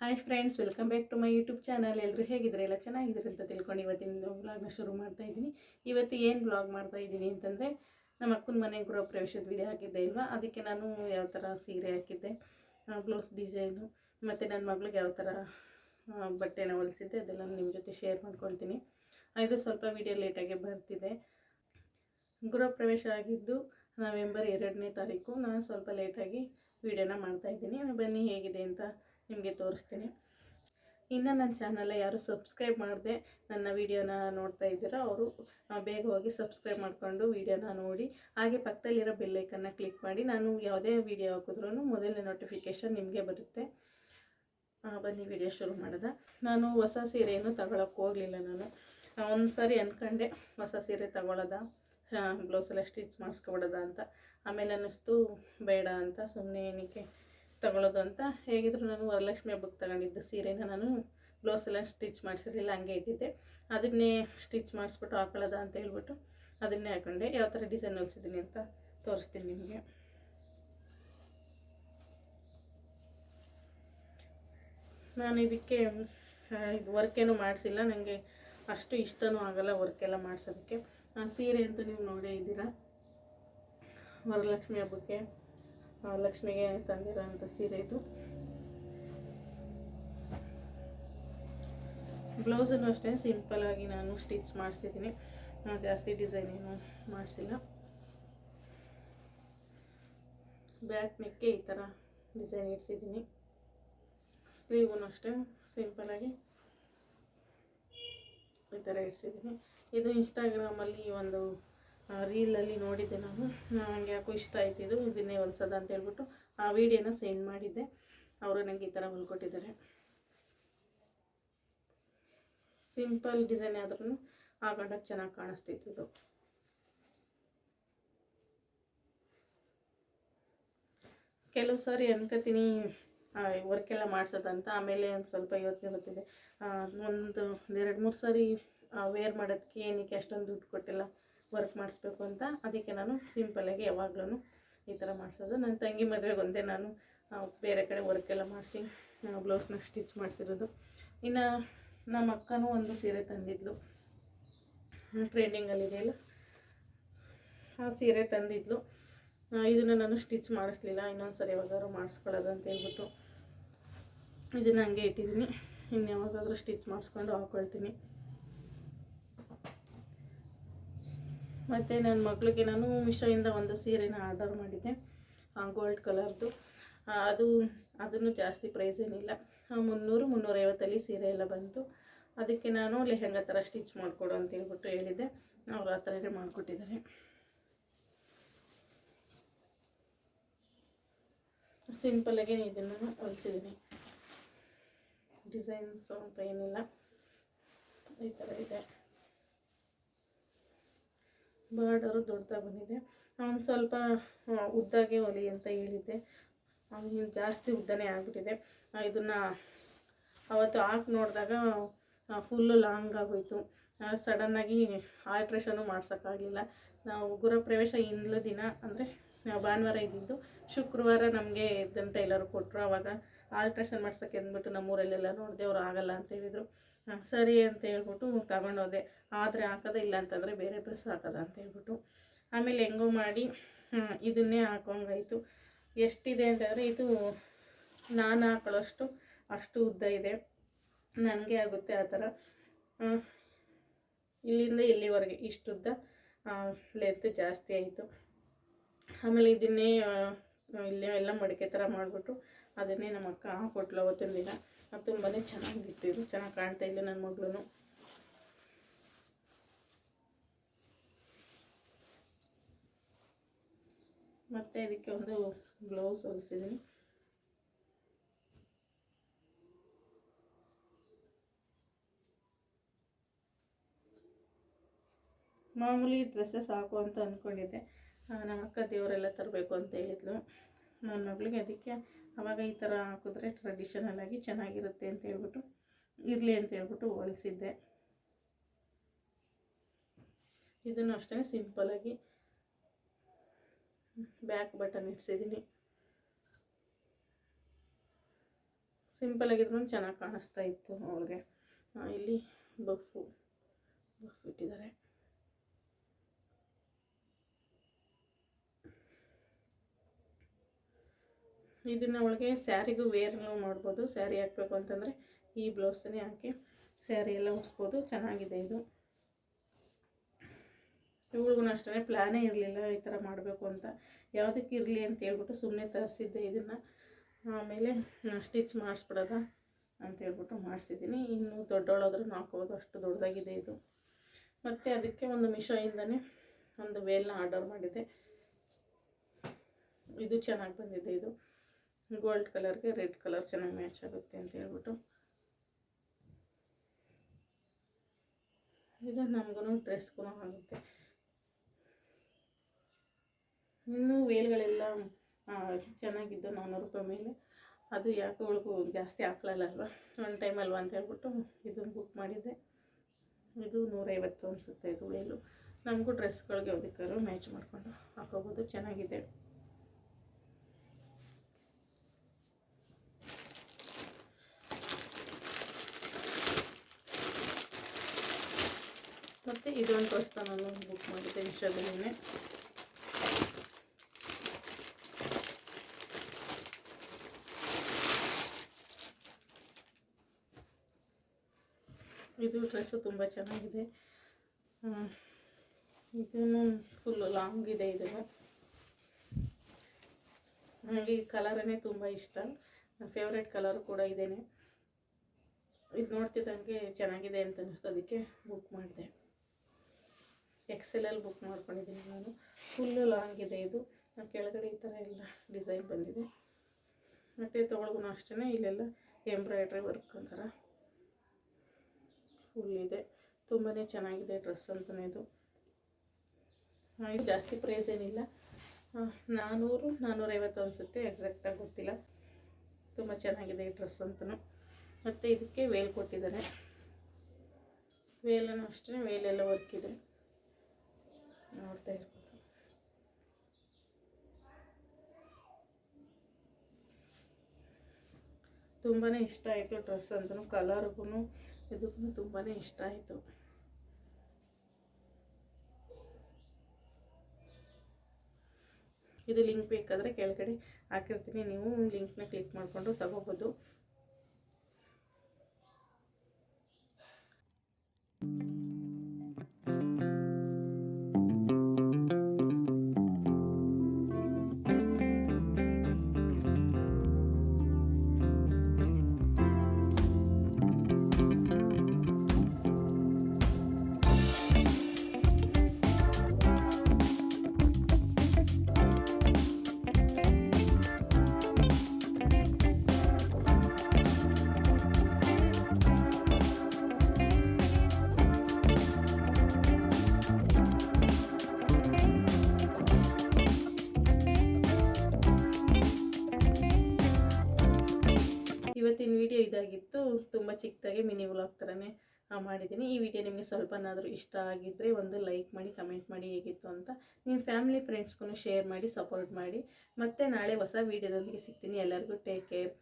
Hi friends welcome back to my YouTube channel ಎಲ್ಲರೂ ಹೇಗಿದ್ರೆ ಎಲ್ಲ ಚೆನ್ನಾಗಿದ್ರೆ ಅಂತ ತಿಳ್ಕೊಂಡು ಇವತ್ತಿನ ವ್ಲಾಗ್ನ ಶುರು ಮಾಡ್ತಾ ಇದ್ದೀನಿ. ಇವತ್ತು ಏನು ವ್ಲಾಗ್ ಮಾಡ್ತಾ ಇದ್ದೀನಿ ಅಂತಂದರೆ, ನಮ್ಮ ಅಕ್ಕನ ಮನೆ ಗೃಹ ಪ್ರವೇಶದ ವಿಡಿಯೋ ಹಾಕಿದ್ದೆ ಇಲ್ವಾ ಅದಕ್ಕೆ ನಾನು ಯಾವ ಥರ ಸೀರೆ ಹಾಕಿದ್ದೆ ಬ್ಲೌಸ್ ಡಿಸೈನು ಮತ್ತು ನನ್ನ ಮಗಳಿಗೆ ಯಾವ ಥರ ಬಟ್ಟೆನ ಹೊಲಿಸಿದ್ದೆ, ಅದೆಲ್ಲ ನಿಮ್ಮ ಜೊತೆ ಶೇರ್ ಮಾಡ್ಕೊಳ್ತೀನಿ. ಇದು ಸ್ವಲ್ಪ ವಿಡಿಯೋ ಲೇಟಾಗಿ ಬರ್ತಿದೆ. ಗೃಹ ಪ್ರವೇಶ ಆಗಿದ್ದು ನವೆಂಬರ್ ಎರಡನೇ ತಾರೀಕು. ನಾನು ಸ್ವಲ್ಪ ಲೇಟಾಗಿ ವಿಡಿಯೋನ ಮಾಡ್ತಾಯಿದ್ದೀನಿ ಬನ್ನಿ ಹೇಗಿದೆ ಅಂತ ನಿಮಗೆ ತೋರಿಸ್ತೀನಿ. ಇನ್ನು ನನ್ನ ಚಾನಲ್ ಯಾರು ಸಬ್ಸ್ಕ್ರೈಬ್ ಮಾಡಿದೆ ನನ್ನ ವಿಡಿಯೋನ ನೋಡ್ತಾ ಇದ್ದೀರಾ ಅವರು ಬೇಗ ಹೋಗಿ ಸಬ್ಸ್ಕ್ರೈಬ್ ಮಾಡಿಕೊಂಡು ವೀಡಿಯೋನ ನೋಡಿ. ಹಾಗೆ ಪಕ್ಕದಲ್ಲಿರೋ ಬೆಲ್ಲೈಕನ್ನ ಕ್ಲಿಕ್ ಮಾಡಿ. ನಾನು ಯಾವುದೇ ವೀಡಿಯೋ ಹಾಕಿದ್ರೂ ಮೊದಲನೇ ನೋಟಿಫಿಕೇಷನ್ ನಿಮಗೆ ಬರುತ್ತೆ. ಬನ್ನಿ, ವಿಡಿಯೋ ಶುರು ಮಾಡಿದೆ. ನಾನು ಹೊಸ ಸೀರೆಯನ್ನು ತಗೊಳಕ್ಕೆ ಹೋಗಲಿಲ್ಲ ನಾನು. ಒಂದು ಸಾರಿ ಅಂದ್ಕೊಂಡೆ ಹೊಸ ಸೀರೆ ತಗೊಳ್ಳೋದ ಬ್ಲೌಸೆಲ್ಲ ಸ್ಟಿಚ್ ಮಾಡಿಸ್ಕೊಬಿಡೋದ ಅಂತ. ಆಮೇಲೆ ಅನ್ನಿಸ್ತು, ಬೇಡ ಅಂತ ಸುಮ್ಮನೆ ಏನಕ್ಕೆ ತಗೊಳ್ಳೋದು ಅಂತ ಹೇಗಿದ್ರು ನಾನು ವರಲಕ್ಷ್ಮಿ ಹಬ್ಬಕ್ಕೆ ತಗೊಂಡಿದ್ದು ಸೀರೆನ ನಾನು ಬ್ಲೌಸ್ ಎಲ್ಲ ಸ್ಟಿಚ್ ಮಾಡಿಸಿರಲಿಲ್ಲ, ಹಂಗೆ ಇಟ್ಟಿದ್ದೆ. ಅದನ್ನೇ ಸ್ಟಿಚ್ ಮಾಡಿಸ್ಬಿಟ್ಟು ಹಾಕೊಳ್ಳೋದ ಅಂತ ಹೇಳ್ಬಿಟ್ಟು ಅದನ್ನೇ ಹಾಕೊಂಡೆ. ಯಾವ ಥರ ಡಿಸೈನ್ ಹೊಲಿಸಿದ್ದೀನಿ ಅಂತ ತೋರಿಸ್ತೀನಿ ನಿಮಗೆ. ನಾನು ಇದಕ್ಕೆ ಇದು ವರ್ಕೇನು ಮಾಡಿಸಿಲ್ಲ, ನನಗೆ ಅಷ್ಟು ಇಷ್ಟನೂ ಆಗಲ್ಲ ವರ್ಕೆಲ್ಲ ಮಾಡಿಸೋದಕ್ಕೆ. ಸೀರೆ ಅಂತೂ ನೀವು ನೋಡೇ ಇದ್ದೀರಾ? ವರಲಕ್ಷ್ಮಿ ಹಬ್ಬಕ್ಕೆ. ಲಕ್ಷ್ಮಿಗೆ ತಂದಿರೋ ಅಂಥ ಸೀರೆ ಇದು. ಬ್ಲೌಸನ್ನು ಅಷ್ಟೇ ಸಿಂಪಲ್ಲಾಗಿ ನಾನು ಸ್ಟಿಚ್ ಮಾಡಿಸಿದ್ದೀನಿ. ಜಾಸ್ತಿ ಡಿಸೈನ್ ಏನು ಮಾಡಿಸಿಲ್ಲ. ಬ್ಯಾಕ್ ನೆಕ್ಕೆ ಈ ಥರ ಡಿಸೈನ್ ಇಡ್ಸಿದ್ದೀನಿ. ಸ್ಲೀವನ್ನು ಅಷ್ಟೇ ಸಿಂಪಲಾಗಿ ಈ ಥರ ಇಡ್ಸಿದ್ದೀನಿ. ಇದು ಇನ್ಸ್ಟಾಗ್ರಾಮಲ್ಲಿ ಒಂದು ರೀಲಲ್ಲಿ ನೋಡಿದ್ದೆ ನಾನು. ನನಗೆ ಯಾಕೋ ಇಷ್ಟ ಆಯ್ತು ಇದು, ಇದನ್ನೇ ಹೊಲ್ಸೋದ ಅಂತ ಹೇಳ್ಬಿಟ್ಟು ಆ ವಿಡಿಯೋನ ಸೆಂಡ್ ಮಾಡಿದ್ದೆ. ಅವರು ನನಗೆ ಈ ಥರ ಹೊಲ್ಕೊಟ್ಟಿದ್ದಾರೆ. ಸಿಂಪಲ್ ಡಿಸೈನ್ ಆದ್ರೂ ಹಾಕೊಂಡಾಗ ಚೆನ್ನಾಗಿ ಕಾಣಿಸ್ತಿತ್ತು ಕೆಲವು ಸಾರಿ ಅನ್ಕೋತೀನಿ ವರ್ಕೆಲ್ಲ ಮಾಡ್ಸೋದಂತ. ಆಮೇಲೆ ಒಂದು ಸ್ವಲ್ಪ ಯೋಚನೆ ಗೊತ್ತಿದೆ ಒಂದು ಎರಡು ಮೂರು ಸಾರಿ ವೇರ್ ಮಾಡೋದಕ್ಕೆ ಏನಕ್ಕೆ ಅಷ್ಟೊಂದು ದುಡ್ಡು ಕೊಟ್ಟಿಲ್ಲ. ವರ್ಕ್ ಮಾಡಿಸ್ಬೇಕು ಅಂತ. ಅದಕ್ಕೆ ನಾನು ಸಿಂಪಲ್ಲಾಗಿ ಯಾವಾಗಲೂ ಈ ಥರ ಮಾಡಿಸೋದು. ನನ್ನ ತಂಗಿ ಮದುವೆಗೆ ಒಂದೇ ನಾನು ಬೇರೆ ಕಡೆ ವರ್ಕೆಲ್ಲ ಮಾಡಿಸಿ ಬ್ಲೌಸ್ನ ಸ್ಟಿಚ್ ಮಾಡಿಸಿರೋದು. ಇನ್ನು ನಮ್ಮ ಅಕ್ಕನೂ ಒಂದು ಸೀರೆ ತಂದಿದ್ಲು. ಟ್ರೆಂಡಿಂಗಲ್ಲಿದೆಯಲ್ಲ ಆ ಸೀರೆ ತಂದಿದ್ಲು. ಇದನ್ನು ನಾನು ಸ್ಟಿಚ್ ಮಾಡಿಸ್ಲಿಲ್ಲ. ಇನ್ನೊಂದು ಸರಿ ಯಾವಾಗಾದ್ರು ಮಾಡಿಸ್ಕೊಳ್ಳೋದು ಅಂತ ಹೇಳ್ಬಿಟ್ಟು ಇದನ್ನು ಹಂಗೆ ಇಟ್ಟಿದ್ದೀನಿ. ಇನ್ನು ಯಾವಾಗಾದರೂ ಸ್ಟಿಚ್ ಮಾಡಿಸ್ಕೊಂಡು ಹಾಕ್ಕೊಳ್ತೀನಿ ಮತ್ತು ನನ್ನ ಮಗಳಿಗೆ ನಾನು ಮಿಶೋಯಿಂದ ಒಂದು ಸೀರೆನ ಆರ್ಡರ್ ಮಾಡಿದ್ದೆ. ಗೋಲ್ಡ್ ಕಲರ್ದು ಅದು, ಅದನ್ನು ಜಾಸ್ತಿ ಪ್ರೈಸ್ ಏನಿಲ್ಲ. ಮುನ್ನೂರು, ಮುನ್ನೂರೈವತ್ತಲ್ಲಿ ಸೀರೆ ಎಲ್ಲ ಬಂತು. ಅದಕ್ಕೆ ನಾನು ಲೆಹೆಂಗಾ ಥರ ಸ್ಟಿಚ್ ಮಾಡಿಕೊಡು ಅಂತ ಹೇಳ್ಬಿಟ್ಟು ಹೇಳಿದ್ದೆ. ಅವ್ರು ಆ ಥರನೇ ಮಾಡಿಕೊಟ್ಟಿದ್ದಾರೆ. ಸಿಂಪಲಾಗಿ ಇದನ್ನು ಹೊಲಿಸಿದ್ದೀನಿ. ಡಿಸೈನ್ಸು ಅಂತ ಏನಿಲ್ಲ. ಈ ಥರ ಇದೆ. ಬಾರ್ಡರು ದೊಡ್ಡದಾಗಿ ಬಂದಿದೆ ಒಂದು ಸ್ವಲ್ಪ ಉದ್ದಾಗೆ ಹೊಲಿ ಅಂತ ಹೇಳಿದ್ದೆ. ಅವನು ಜಾಸ್ತಿ ಉದ್ದನೇ ಆಗಿಬಿಟ್ಟಿದೆ. ಇದನ್ನು ಅವತ್ತು ಹಾಕಿ ನೋಡಿದಾಗ ಫುಲ್ಲು ಲಾಂಗ್ ಆಗೋಯ್ತು. ಸಡನ್ನಾಗಿ ಆಲ್ಟ್ರೇಷನು ಮಾಡ್ಸೋಕ್ಕಾಗಲಿಲ್ಲ ನಾವು ಗೃಹಪ್ರವೇಶ ಪ್ರವೇಶ ಹಿಂದ್ಲ ದಿನ, ಅಂದರೆ ಭಾನುವಾರ ಇದ್ದಿದ್ದು, ಶುಕ್ರವಾರ ನಮಗೆ ಇದ್ದಂತ ಎಲ್ಲರೂ ಕೊಟ್ಟರು ಅವಾಗ ಆಲ್ಟ್ರೇಷನ್ ಮಾಡ್ಸೋಕ್ಕೆ ಅಂದ್ಬಿಟ್ಟು ನಮ್ಮೂರಲ್ಲೆಲ್ಲ ನೋಡಿದೆ, ಅವ್ರು ಆಗಲ್ಲ ಅಂತ ಹೇಳಿದರು. ಸರಿ ಅಂತ ಹೇಳ್ಬಿಟ್ಟು ತಗೊಂಡೋದೆ. ಆದರೆ ಹಾಕೋದೇ ಇಲ್ಲ ಅಂತಂದರೆ ಬೇರೆ ಡ್ರೆಸ್ ಹಾಕೋದ ಅಂತ ಹೇಳ್ಬಿಟ್ಟು. ಆಮೇಲೆ ಹೆಂಗೋ ಮಾಡಿ ಇದನ್ನೇ ಹಾಕೋಂಗಾಯ್ತು. ಎಷ್ಟಿದೆ ಅಂತಂದರೆ ಇದು ನಾನು ಹಾಕೊಳ್ಳೋಷ್ಟು, ಅಷ್ಟು ಉದ್ದ ಇದೆ. ನನಗೆ ಆಗುತ್ತೆ ಆ ಥರ. ಇಲ್ಲಿಂದ ಇಲ್ಲಿವರೆಗೆ ಇಷ್ಟು ಉದ್ದ ಲೆಂತ್ ಜಾಸ್ತಿ ಆಯಿತು. ಆಮೇಲೆ ಇದನ್ನೇ ಇಲ್ಲೇ ಎಲ್ಲ ಮಡಿಕೆ ಥರ ಮಾಡಿಬಿಟ್ಟು ಅದನ್ನೇ ನಮ್ಮ ಅಕ್ಕ ಹಾಕೊಟ್ಲು ಅವತ್ತಿನ ದಿನ. ತುಂಬಾ ಚೆನ್ನಾಗಿತ್ತು. ಇದು ಚೆನ್ನಾಗಿ ಕಾಣ್ತಾ ಇಲ್ಲ ನನ್ನ ಮಗಳು ಮತ್ತು ಇದಕ್ಕೆ ಒಂದು ಬ್ಲೌಸ್ ಹೊಲಿಸಿದ್ದೀನಿ ಮಾಮೂಲಿ ಡ್ರೆಸ್ಸಸ್ ಹಾಕು ಅಂತ ಅಂದ್ಕೊಂಡಿದ್ದೆ ನಮ್ಮ ಅಕ್ಕ ದೇವರೆಲ್ಲ ತರಬೇಕು ಅಂತ ಹೇಳಿದ್ಲು. ನನ್ನ ಮಗಳಿಗೆ ಅದಕ್ಕೆ ಆವಾಗ ಈ ಥರ ಹಾಕಿದ್ರೆ ಟ್ರೆಡಿಷನಲ್ ಆಗಿ ಚೆನ್ನಾಗಿರುತ್ತೆ ಅಂತ ಹೇಳ್ಬಿಟ್ಟು, ಇರಲಿ ಅಂತ ಹೇಳ್ಬಿಟ್ಟು ಹೋಲಿಸಿದ್ದೆ. ಇದನ್ನು ಅಷ್ಟೇ ಸಿಂಪಲಾಗಿ ಬ್ಯಾಕ್ ಬಟನ್ ಇಡ್ಸಿದ್ದೀನಿ. ಸಿಂಪಲ್ ಆಗಿದ್ರು ಚೆನ್ನಾಗಿ ಕಾಣಿಸ್ತಾ ಇತ್ತು ಅವಳಿಗೆ. ಇಲ್ಲಿ ಬಫ್ಫು ಬಫ್ ಇಟ್ಟಿದ್ದಾರೆ. ಇದನ್ನು ಅವಳಿಗೆ ಸ್ಯಾರಿಗೂ ವೇರ್ನೂ ಮಾಡ್ಬೋದು. ಸ್ಯಾರಿ ಹಾಕಬೇಕು ಅಂತಂದರೆ ಈ ಬ್ಲೌಸನ್ನೇ ಹಾಕಿ ಸ್ಯಾರಿ ಎಲ್ಲ ಉಡಿಸ್ಬೋದು. ಚೆನ್ನಾಗಿದೆ ಇದು. ಇವಳಿಗೂ ಅಷ್ಟೇ ಪ್ಲ್ಯಾನೇ ಇರಲಿಲ್ಲ ಈ ಥರ ಮಾಡಬೇಕು ಅಂತ. ಯಾವುದಕ್ಕೆ ಇರಲಿ ಅಂತ ಹೇಳ್ಬಿಟ್ಟು ಸುಮ್ಮನೆ ತರಿಸಿದ್ದೆ ಇದನ್ನು. ಆಮೇಲೆ ಸ್ಟಿಚ್ ಮಾಡಿಸ್ಬಿಡೋದ ಅಂತ ಹೇಳ್ಬಿಟ್ಟು ಮಾಡಿಸಿದ್ದೀನಿ. ಇನ್ನು ದೊಡ್ಡವಳಾದ್ರೂ ಹಾಕೋದು ಅಷ್ಟು ದೊಡ್ಡದಾಗಿದೆ ಇದು. ಮತ್ತು ಅದಕ್ಕೆ ಒಂದು ಮಿಶೋಯಿಂದನೇ ಒಂದು ವೇಲ್ನ ಆರ್ಡರ್ ಮಾಡಿದ್ದೆ. ಇದು ಚೆನ್ನಾಗಿ ಬಂದಿದೆ ಇದು. ಗೋಲ್ಡ್ ಕಲರ್ಗೆ ರೆಡ್ ಕಲರ್ ಚೆನ್ನಾಗಿ ಮ್ಯಾಚ್ ಆಗುತ್ತೆ ಅಂತ ಹೇಳ್ಬಿಟ್ಟು. ಇದು ನಮಗೂ ಡ್ರೆಸ್ಗೂ ಆಗುತ್ತೆ. ಇನ್ನೂ ವೇಲ್ಗಳೆಲ್ಲ ಚೆನ್ನಾಗಿದ್ದು ನಾನ್ನೂರು ರೂಪಾಯಿ ಮೇಲೆ. ಅದು ಯಾಕೆ ಒಳಗು ಜಾಸ್ತಿ ಹಾಕ್ಲಲ್ಲ ಅಲ್ವಾ? ಒನ್ ಟೈಮ್ ಅಲ್ವಾ ಅಂತ ಹೇಳ್ಬಿಟ್ಟು ಇದನ್ನು ಬುಕ್ ಮಾಡಿದ್ದೆ. ಇದು ನೂರೈವತ್ತು ಅನಿಸುತ್ತೆ, ಇದು ವೇಲು ನಮಗೂ ಡ್ರೆಸ್ಗಳಿಗೆ ಯಾವುದಕ್ಕಾದ್ರು ಮ್ಯಾಚ್ ಮಾಡಿಕೊಂಡು ಹಾಕೋಬೋದು, ಚೆನ್ನಾಗಿದೆ. ಮತ್ತು ಇದೊಂದು ಡ್ರೆಸ್ ನಾನು ಬುಕ್ ಮಾಡಿದ್ದೆ ಇಷ್ಟದಲ್ಲೇ ಇದು ಡ್ರೆಸ್ಸು ತುಂಬ ಚೆನ್ನಾಗಿದೆ. ಇದೂ ಫುಲ್ಲು ಲಾಂಗ್ ಇದೆ ಇದು ನನಗೆ ಈ ಕಲರೇ ತುಂಬ ಇಷ್ಟ. ಫೇವ್ರೆಟ್ ಕಲರು ಕೂಡ ಇದೇನೆ. ಇದು ನೋಡ್ತಿದ್ದಂಗೆ ಚೆನ್ನಾಗಿದೆ ಅಂತ ಅನ್ನಿಸ್ತು ಅದಕ್ಕೆ ಬುಕ್ ಮಾಡಿದೆ. ಎಕ್ಸೆಲಲ್ಲಿ ಬುಕ್ ಮಾಡ್ಕೊಂಡಿದ್ದೀನಿ ನಾನು. ಫುಲ್ಲು ಲಾಂಗ್ ಇದೆ. ಇದು ಕೆಳಗಡೆ ಈ ಥರ ಎಲ್ಲ ಡಿಸೈನ್ ಬಂದಿದೆ. ಮತ್ತು ತೊಗೊಳಗೂ ಅಷ್ಟೇ ಇಲ್ಲೆಲ್ಲ ಎಂಬ್ರಾಯ್ಡ್ರಿ ವರ್ಕ್ ಅಂತಾರೆ ಫುಲ್ ಇದೆ. ತುಂಬಾ ಚೆನ್ನಾಗಿದೆ ಡ್ರೆಸ್ ಅಂತಲೇ ಇದು. ಇದು ಜಾಸ್ತಿ ಪ್ರೈಸ್ ಏನಿಲ್ಲ. ನಾನ್ನೂರು ನಾನ್ನೂರೈವತ್ತು ಅನಿಸುತ್ತೆ ಎಕ್ಸಾಕ್ಟಾಗಿ ಗೊತ್ತಿಲ್ಲ. ತುಂಬ ಚೆನ್ನಾಗಿದೆ ಈ ಡ್ರೆಸ್ ಅಂತಲೂ ಮತ್ತು ಇದಕ್ಕೆ ವೇಲ್ ಕೊಟ್ಟಿದ್ದಾರೆ. ವೇಲನ್ನು ಅಷ್ಟೇ ವೇಲೆಲ್ಲ ವರ್ಕ್ ಇದೆ. ತುಂಬಾ ಇಷ್ಟ ಆಯಿತು ಡ್ರೆಸ್ ಅಂತಲೂ ಕಲರ್ಗೂ ಇದಕ್ಕೂ ತುಂಬಾ ಇಷ್ಟ ಆಯಿತು. ಇದು ಲಿಂಕ್ ಬೇಕಾದರೆ ಕೆಳಗಡೆ ಹಾಕಿರ್ತೀನಿ, ನೀವು ಲಿಂಕ್ನ ಕ್ಲಿಕ್ ಮಾಡಿಕೊಂಡು ತಗೋಬೋದು. ಇವತ್ತಿನ ವಿಡಿಯೋ ಇದಾಗಿತ್ತು. ತುಂಬ ಚಿಕ್ಕದಾಗಿ ಮಿನಿ ವ್ಲಾಗ್ ಥರನೇ ಮಾಡಿದ್ದೀನಿ. ಈ ವಿಡಿಯೋ ನಿಮಗೆ ಸ್ವಲ್ಪನಾದರೂ ಇಷ್ಟ ಆಗಿದ್ದರೆ ಒಂದು ಲೈಕ್ ಮಾಡಿ, ಕಮೆಂಟ್ ಮಾಡಿ ಹೇಗಿತ್ತು ಅಂತ ನಿಮ್ಮ ಫ್ಯಾಮಿಲಿ ಫ್ರೆಂಡ್ಸ್ಗೂ ಶೇರ್ ಮಾಡಿ, ಸಪೋರ್ಟ್ ಮಾಡಿ. ಮತ್ತೆ ನಾಳೆ ಹೊಸ ವೀಡಿಯೋದೊಂದಿಗೆ ಸಿಗ್ತೀನಿ. ಎಲ್ಲರಿಗೂ ಟೇಕ್ ಕೇರ್.